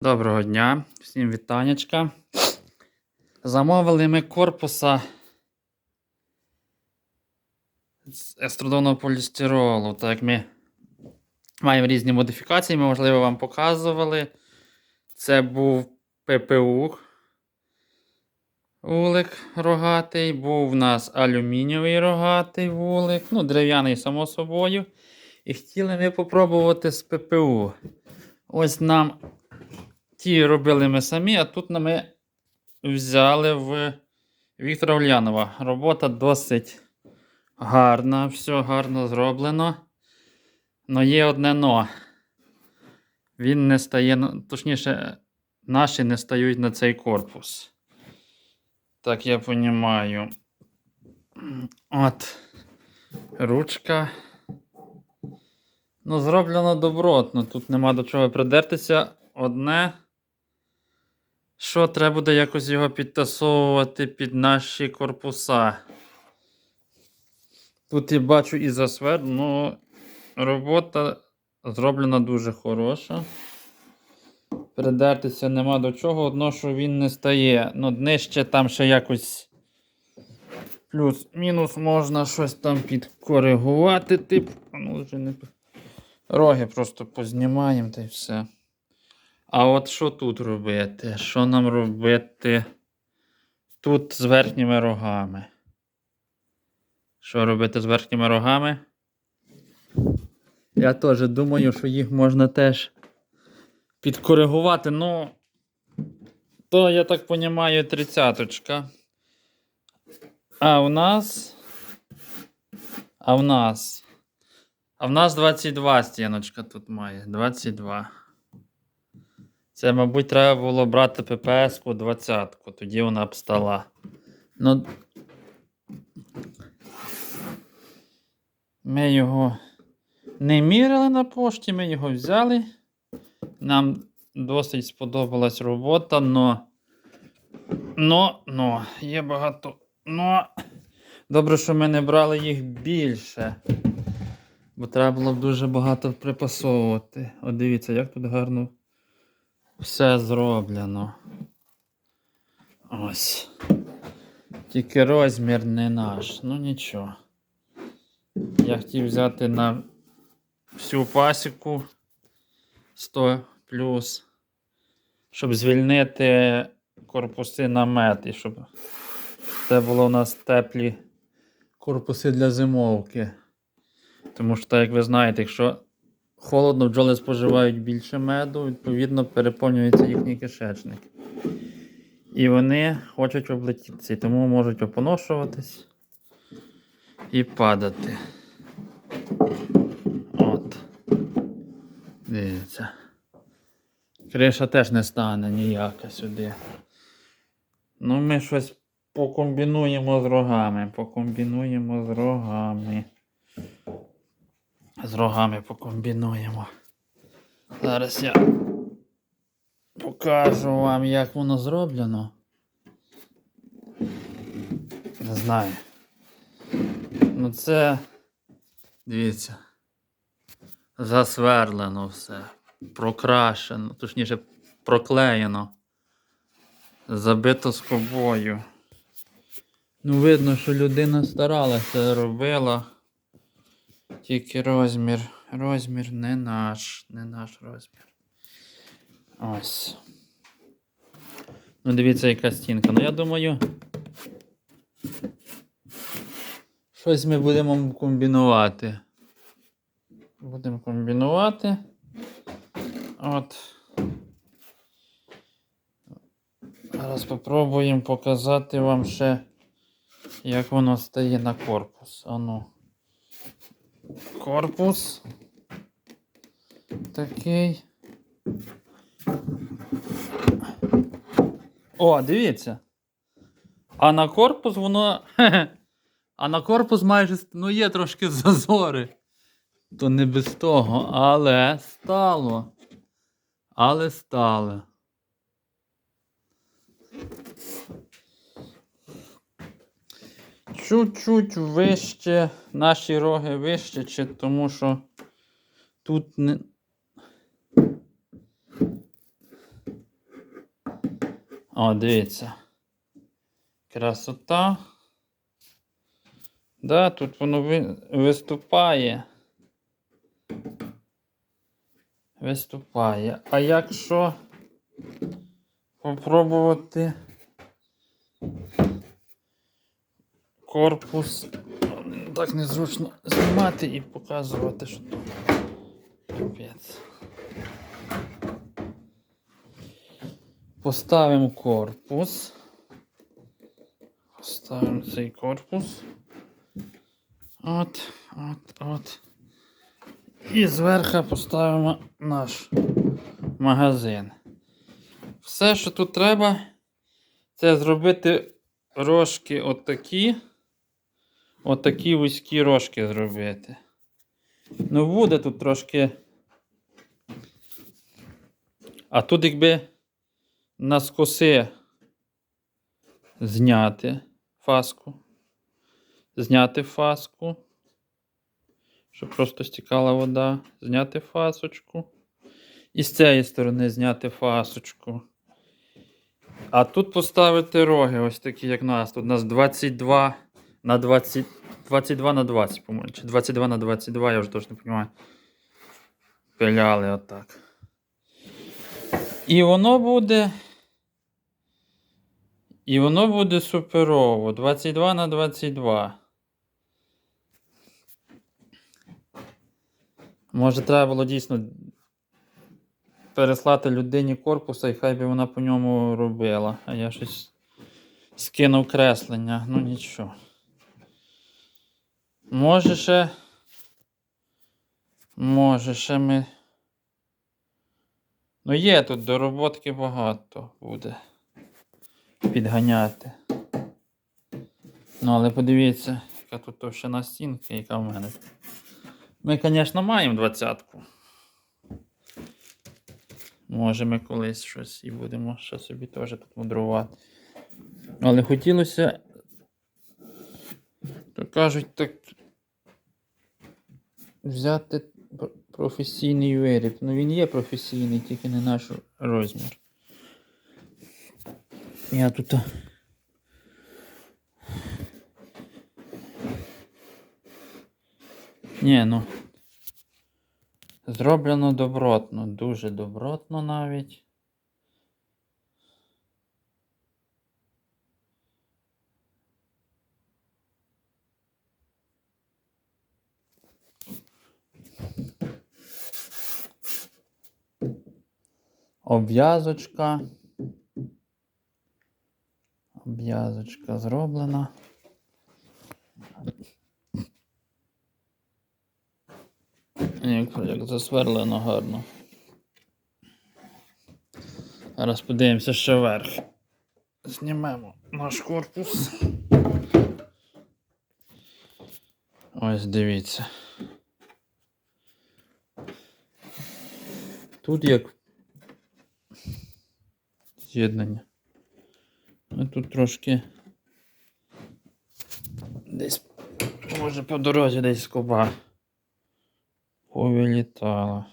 Доброго дня, всім вітанечка. Замовили ми корпуса з еструдонного полістиролу. Так як ми маємо різні модифікації, ми, можливо, вам показували. Це був ППУ вулик рогатий, був у нас алюмінієвий рогатий вулик, ну, дерев'яний, само собою. І хотіли ми попробувати з ППУ. Ось нам Ті робили ми самі, а тут ми взяли в Віктора Ульянова. Робота досить гарна, все гарно зроблено. Но є одне но. Він не стає, точніше, наші не стають на цей корпус. Так я розумію. От. Ручка. Ну, зроблено добротно. Тут нема до чого придертися. Одне. Що треба буде якось його підтасовувати під наші корпуса. Тут я бачу і засвер, ну робота зроблена дуже хороша. Придертися нема до чого, одно, що він не стає. Ну, нижче там ще якось плюс-мінус можна щось там підкоригувати. Тип. Ну, вже не... Роги просто познімаємо та й все. А от що тут робити? Що нам робити тут з верхніми рогами? Що робити з верхніми рогами? Я теж думаю, що їх можна теж підкоригувати. Ну, то, я так розумію, тридцяточка. А у нас. А в нас. А в нас 22 стіночка тут має. 22. Це, мабуть, треба було брати ППС-ку 20-ку, тоді вона б стала. Ну. Ми його не міряли на пошті, ми його взяли. Нам досить сподобалась робота, но. Но, но, є багато. Но. Добре, що ми не брали їх більше. Бо треба було б дуже багато припасовувати. От дивіться, як тут гарно все зроблено. Ось. Тільки розмір не наш. Ну нічого. Я хотів взяти на всю пасіку 100 плюс, щоб звільнити корпуси на мед і щоб це було у нас теплі корпуси для зимовки. Тому що, так як ви знаєте, якщо холодно бджоли споживають більше меду, відповідно переповнюється їхній кишечник. І вони хочуть облетітися, і тому можуть опоношуватись і падати. От. Дивіться. Криша теж не стане ніяка сюди. Ну, ми щось покомбінуємо з рогами. Покомбінуємо з рогами. З рогами покомбінуємо. Зараз я покажу вам, як воно зроблено. Не знаю. Ну це. Дивіться. Засверлено все. Прокрашено, точніше, проклеєно. Забито скобою. Ну, видно, що людина старалася, робила. Тільки розмір. Розмір не наш. Не наш розмір. Ось. Ну, дивіться, яка стінка. Ну, я думаю. Щось ми будемо комбінувати. Будемо комбінувати. От. Зараз спробуємо показати вам ще, як воно стає на корпус. Ану корпус. Такий. О, дивіться. А на корпус воно. А на корпус майже ну, є трошки зазори. То не без того, але стало. Але стало. Чуть-чуть вище, наші роги вище, чи тому що тут не. О, дивіться. Красота. Да, тут воно ви- виступає. Виступає. А якщо попробувати корпус так незручно знімати і показувати, що капець. Поставимо корпус. Поставимо цей корпус. От, от, от. І зверху поставимо наш магазин. Все, що тут треба, це зробити рожки отакі. Отакі вузькі рожки зробити. Ну, буде тут трошки. А тут, якби на скоси зняти фаску. Зняти фаску. Щоб просто стікала вода. Зняти фасочку. І з цієї сторони зняти фасочку. А тут поставити роги, ось такі, як у нас. Тут у нас 22 на 20. 22 на 20, по-моєму. Чи 22 на 22, я вже точно не розумію. Пиляли отак. І воно буде. І воно буде суперово. 22 на 22. Може, треба було дійсно переслати людині корпуса і хай би вона по ньому робила. А я щось скинув креслення. Ну нічого. Може ще. Може ще ми. Ну є тут дороботки багато буде підганяти. Ну, але подивіться, яка тут товщина стінки, яка в мене. Ми, звісно, маємо двадцятку. Може, ми колись щось і будемо ще собі теж тут мудрувати. Але хотілося, то кажуть, так взяти професійний виріб. Ну він є професійний, тільки не наш розмір. Я тут. Ні, ну. Зроблено добротно, дуже добротно навіть. Обв'язочка. Обв'язочка зроблена. Як, як засверлено гарно. Зараз подивимося ще вверх. Знімемо наш корпус. Ось дивіться. Тут як з'єднання. А тут трошки десь, може по дорозі десь скоба повилітала.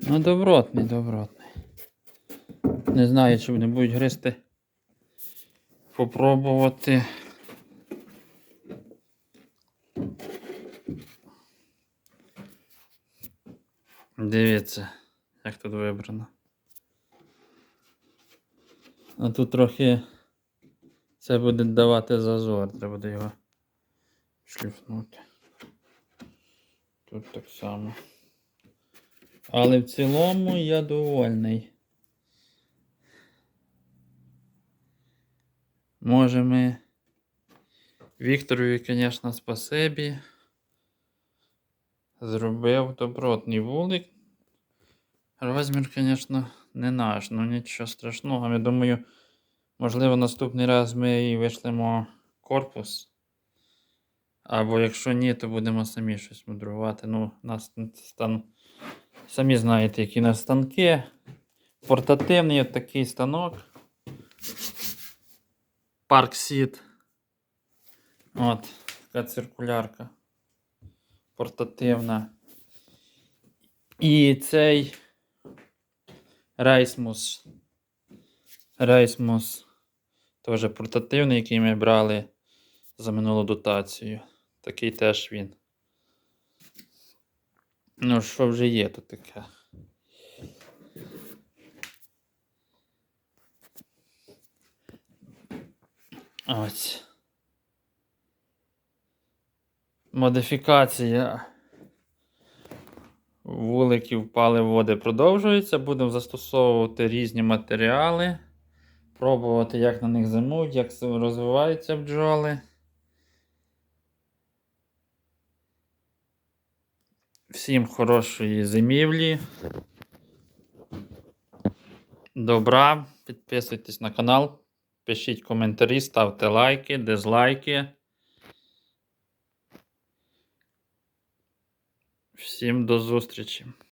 Ну, добротний, добротний. Не знаю, чи вони будуть гристи. Попробувати. Дивіться, як тут вибрано. А тут трохи це буде давати зазор, треба буде його шліфнути. Тут так само. Але в цілому я довольний. Може ми Вікторові, звісно, спасибі. Зробив добротний вулик. Розмір, звісно, не наш, ну нічого страшного. Я думаю, можливо, наступний раз ми і вишлемо корпус. Або якщо ні, то будемо самі щось мудрувати. Ну, нас стан. Самі знаєте, які у нас станки. Портативний от такий станок. Парк Сіт. От, така циркулярка. Портативна. І цей Рейсмус. Рейсмус. Теж портативний, який ми брали за минулу дотацію. Такий теж він. Ну, що вже є тут таке? Ось. Модифікація вуликів паливоди продовжується. Будемо застосовувати різні матеріали. Пробувати, як на них зимують, як розвиваються бджоли. Всім хорошої зимівлі. Добра. Підписуйтесь на канал, пишіть коментарі, ставте лайки, дизлайки. Всім до зустрічі!